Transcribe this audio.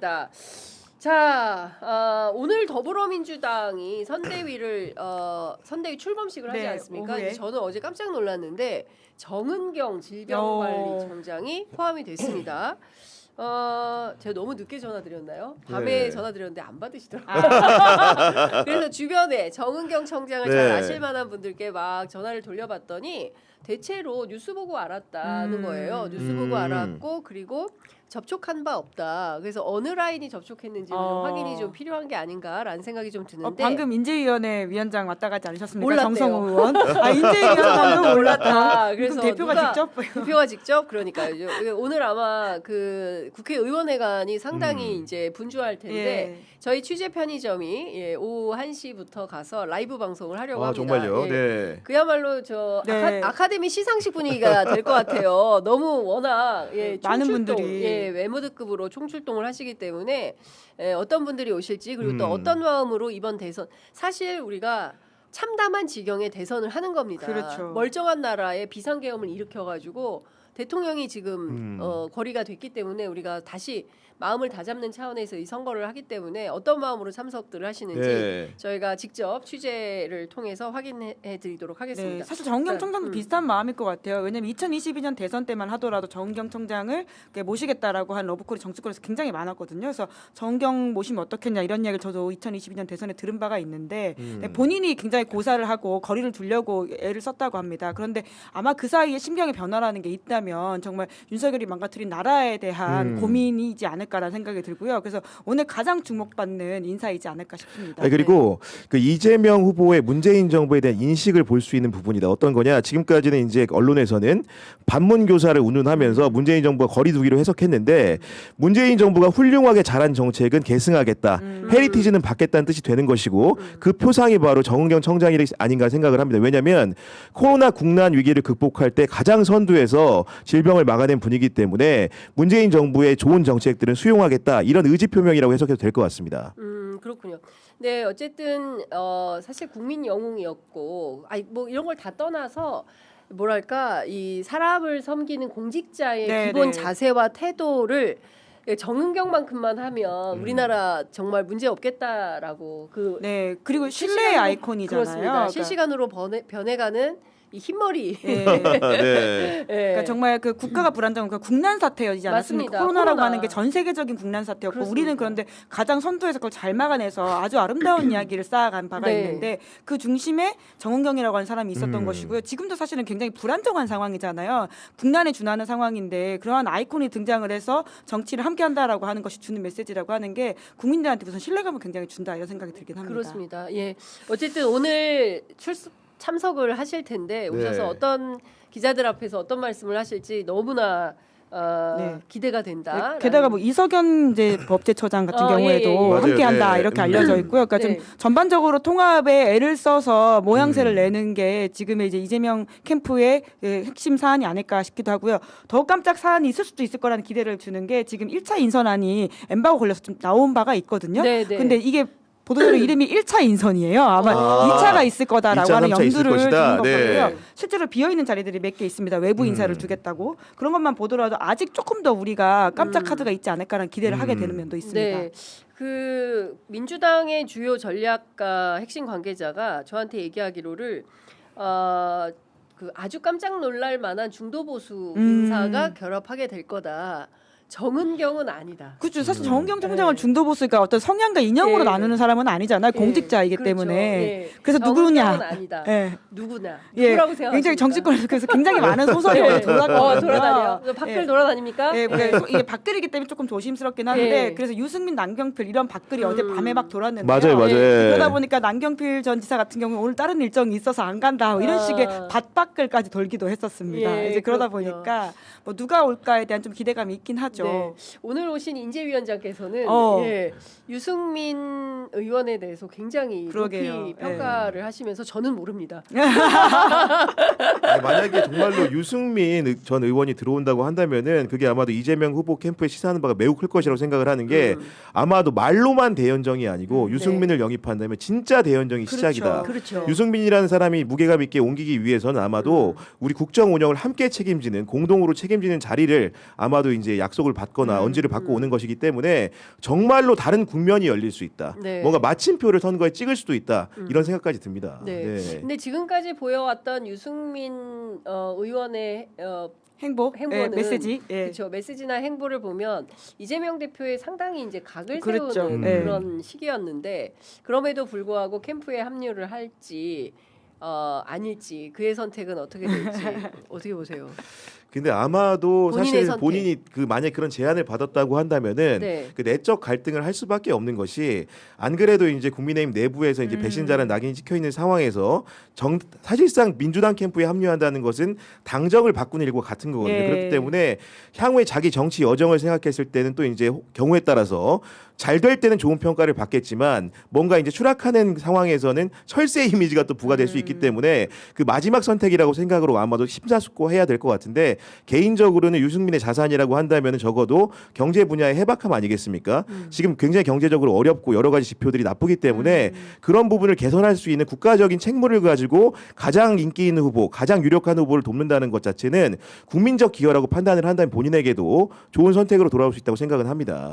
다 자, 어, 오늘 더불어민주당이 선대위를 어, 선대위 출범식을 하지 네, 않습니까? 오후에. 저는 어제 깜짝 놀랐는데 정은경 질병관리청장이 포함이 됐습니다. 어, 제가 너무 늦게 전화 드렸나요? 밤에 네. 전화 드렸는데 안 받으시더라고요. 아, 그래서 주변에 정은경 청장을 네. 잘 아실 만한 분들께 막 전화를 돌려봤더니 대체로 뉴스 보고 알았다는 음. 거예요. 뉴스 음. 보고 알았고 그리고 접촉한 바 없다. 그래서 어느 라인이 접촉했는지 는 어. 확인이 좀 필요한 게 아닌가라는 생각이 좀 어, 드는데 방금 인재위원회 위원장 왔다 가지 않으셨습니까? 몰랐대요. 정성호 의원. 아 인재위원장도 몰랐다. 그래서 그래서 대표가 누가- 직접 대표가 직접 그러니까요. 오늘 아마 그 국회의원회관이 상당히 음. 이제 분주할 텐데 예. 저희 취재 편의점이 예, 오후 1시부터 가서 라이브 방송을 하려고 아 합니다. 정말요? 예. 네. 그야말로 저 네. 아카, 데미 시상식 분위기가 될 것 같아요. 너무 워낙 예, 많은 분들이. 예, 외모드급으로 총출동을 하시기 때문에 예, 어떤 분들이 오실지 그리고 또 음. 어떤 마음으로 이번 대선 사실 우리가 참담한 지경의 대선을 하는 겁니다. 그렇죠. 멀쩡한 나라에 비상계엄을 일으켜가지고 대통령이 지금 음. 어, 거리가 됐기 때문에 우리가 다시 마음을 다잡는 차원에서 이 선거를 하기 때문에 어떤 마음으로 참석들을 하시는지 네. 저희가 직접 취재를 통해서 확인해 드리도록 하겠습니다. 네, 사실 정은경 네, 청장도 음. 비슷한 마음일 것 같아요. 왜냐면 2022년 대선 때만 하더라도 정은경 청장을 이렇게 모시겠다라고 한 러브콜이 정치권에서 굉장히 많았거든요. 그래서 정은경 모시면 어떻겠냐 이런 이야기를 저도 2022년 대선에 들은 바가 있는데 음. 네, 본인이 굉장히 고사를 하고 거리를 두려고 애를 썼다고 합니다. 그런데 아마 그 사이에 심경의 변화라는 게 있다면 정말 윤석열이 망가뜨린 나라에 대한 음. 고민이지 않을까라는 생각이 들고요. 그래서 오늘 가장 주목받는 인사이지 않을까 싶습니다. 아니, 그리고 그 이재명 후보의 문재인 정부에 대한 인식을 볼 수 있는 부분이다. 어떤 거냐? 지금까지는 이제 언론에서는 반문 교사를 운운하면서 문재인 정부가 거리두기로 해석했는데 문재인 정부가 훌륭하게 잘한 정책은 계승하겠다. 음. 헤리티지는 받겠다는 뜻이 되는 것이고 그 표상이 바로 정은경 청장이 아닌가 생각을 합니다. 왜냐하면 코로나 국난 위기를 극복할 때 가장 선두에서 질병을 막아낸 분이기 때문에 문재인 정부의 좋은 정책들은 수용하겠다 이런 의지 표명이라고 해석해도 될 것 같습니다. 음 그렇군요. 네 어쨌든 어 사실 국민 영웅이었고 아이 뭐 이런 걸 다 떠나서 뭐랄까 이 사람을 섬기는 공직자의 네, 기본 네. 자세와 태도를 정은경만큼만 하면 음. 우리나라 정말 문제 없겠다라고 그 네, 그리고 실시간으로- 아이콘이잖아요. 그렇습니다. 그러니까 실시간으로 변해, 변해가는 이 흰머리. 예. 네. 예. 그러니까 정말 그 국가가 불안정한 그 국난 사태였지 않았습니까? 맞습니다. 코로나라고 코로나. 하는 게 전 세계적인 국난 사태였고 그렇습니다. 우리는 그런데 가장 선두에서 그걸 잘 막아내서 아주 아름다운 이야기를 쌓아간 바가 네. 있는데 그 중심에 정은경이라고 하는 사람이 있었던 음. 것이고요. 지금도 사실은 굉장히 불안정한 상황이잖아요. 국난에 준하는 상황인데 그러한 아이콘이 등장을 해서 정치를 함께 한다라고 하는 것이 주는 메시지라고 하는 게 국민들한테 우선 신뢰감을 굉장히 준다 이런 생각이 들긴 합니다. 그렇습니다. 예. 어쨌든 오늘 출석 참석을 하실 텐데 오셔서 네. 어떤 기자들 앞에서 어떤 말씀을 하실지 너무나 어, 네. 기대가 된다. 네, 게다가 뭐 이석연 이제 법제처장 같은 어, 예, 경우에도 예, 예. 함께한다 네. 이렇게 음. 알려져 있고요. 그러니까 네. 좀 전반적으로 통합에 애를 써서 모양새를 음. 내는 게 지금의 이제 이재명 캠프의 예, 핵심 사안이 아닐까 싶기도 하고요. 더 깜짝 사안이 있을 수도 있을 거라는 기대를 주는 게 지금 1차 인선안이 엠바고 걸려서 좀 나온 바가 있거든요. 네, 네. 근데 이게 보도자료 이름이 1차 인선이에요. 아마 아. 2차가 있을 거다라고 2차, 하는 3차 있을 염두를 것이다. 두는 네. 거고요. 실제로 비어 있는 자리들이 몇 개 있습니다. 외부 인사를 음. 두겠다고 그런 것만 보더라도 아직 조금 더 우리가 깜짝 음. 카드가 있지 않을까라는 기대를 하게 음. 되는 면도 있습니다. 네. 그 민주당의 주요 전략가 핵심 관계자가 저한테 얘기하기로를 어, 그 아주 깜짝 놀랄 만한 중도 보수 음. 인사가 결합하게 될 거다. 정은경은 아니다. 그렇죠. 사실 음. 정은경 총장을 네. 중도 보수가 어떤 성향과 인형으로 예. 나누는 사람은 아니잖아요. 예, 공직자이기 그렇죠. 때문에. 예. 그래서 정은경은 누구냐? 아니다. 예. 누구나. 예. 누구라고 생각하십니까? 굉장히 정치권에서 그래서 굉장히 많은 소설이 예. 돌아가거든요. 어, 돌아다녀요. 그 밖을 예. 돌아다닙니까? 예, 그러니까 소- 이게 밖글이기 때문에 조금 조심스럽긴 하는데 예. 그래서 유승민, 남경필 이런 밖글이 어제 음. 밤에 막 돌았는데요. 맞아요, 맞아요. 예. 그러다 보니까 남경필 전 지사 같은 경우는 오늘 다른 일정이 있어서 안 간다 뭐 이런 아. 식의 밭밖글까지 돌기도 했었습니다. 예, 이제 그러다 그렇군요. 보니까 뭐 누가 올까에 대한 좀 기대감이 있긴 하죠. 네. 오늘 오신 인재위원장께서는 어. 예, 유승민 의원에 대해서 굉장히 그러게요. 높이 예. 평가를 하시면서 저는 모릅니다. 아니, 만약에 정말로 유승민 의- 전 의원이 들어온다고 한다면은 그게 아마도 이재명 후보 캠프에 시사하는 바가 매우 클 것이라고 생각을 하는 게 음. 아마도 말로만 대연정이 아니고 음, 유승민을 영입한다면 진짜 대연정이 그렇죠. 시작이다. 그렇죠. 유승민이라는 사람이 무게감 있게 옮기기 위해서는 아마도 음. 우리 국정 운영을 함께 책임지는 공동으로 책임지는 자리를 아마도 이제 약속을 의도적으로 받거나 음, 언지를 받고 음. 오는 것이기 때문에 정말로 다른 국면이 열릴 수 있다. 네. 뭔가 마침표를 선거에 찍을 수도 있다. 음. 이런 생각까지 듭니다. 네. 근데 지금까지 보여왔던 유승민 어, 의원의 어, 행보, 행보는 예, 메시지. 예. 그렇죠 메시지나 행보를 보면 이재명 대표의 상당히 이제 각을 그렇죠. 세우는 네. 그런 시기였는데 그럼에도 불구하고 캠프에 합류를 할지 어, 아닐지 그의 선택은 어떻게 될지 어떻게 보세요? 근데 아마도 사실 선택. 본인이 그 만약 그런 제안을 받았다고 한다면은 네. 그 내적 갈등을 할 수밖에 없는 것이 안 그래도 이제 국민의힘 내부에서 이제 음. 배신자라는 낙인이 찍혀 있는 상황에서 정 사실상 민주당 캠프에 합류한다는 것은 당정을 바꾸는 일과 같은 거거든요. 예. 그렇기 때문에 향후에 자기 정치 여정을 생각했을 때는 또 이제 경우에 따라서 잘 될 때는 좋은 평가를 받겠지만 뭔가 이제 추락하는 상황에서는 철새 이미지가 또 부과될 수 있기 음. 때문에 그 마지막 선택이라고 생각으로 아마도 심사숙고해야 될 것 같은데 개인적으로는 유승민의 자산이라고 한다면 적어도 경제 분야의 해박함 아니겠습니까? 음. 지금 굉장히 경제적으로 어렵고 여러 가지 지표들이 나쁘기 때문에 음. 그런 부분을 개선할 수 있는 국가적인 책무를 가지고 가장 인기 있는 후보, 가장 유력한 후보를 돕는다는 것 자체는 국민적 기여라고 판단을 한다면 본인에게도 좋은 선택으로 돌아올 수 있다고 생각은 합니다.